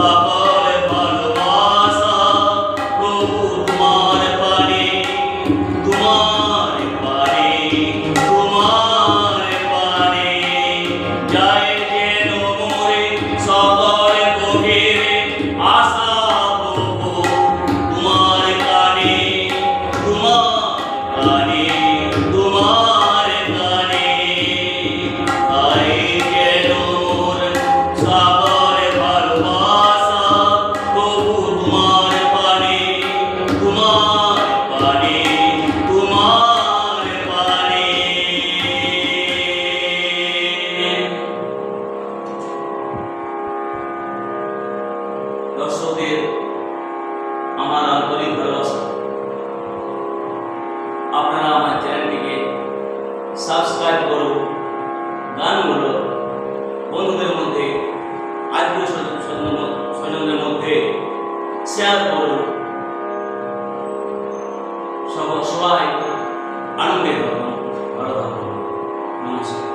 감사합니다. দর্শকদের আমার আন্তরিক ভালোবাসা আপনারা আমার চ্যানেলটিকে সাবস্ক্রাইব করুন, গানগুলো বন্ধুদের মধ্যে, আত্মীয় স্বজনদের মধ্যে শেয়ার করুন। সবাই আনন্দিত ভালো থাকুন। নমস্কার।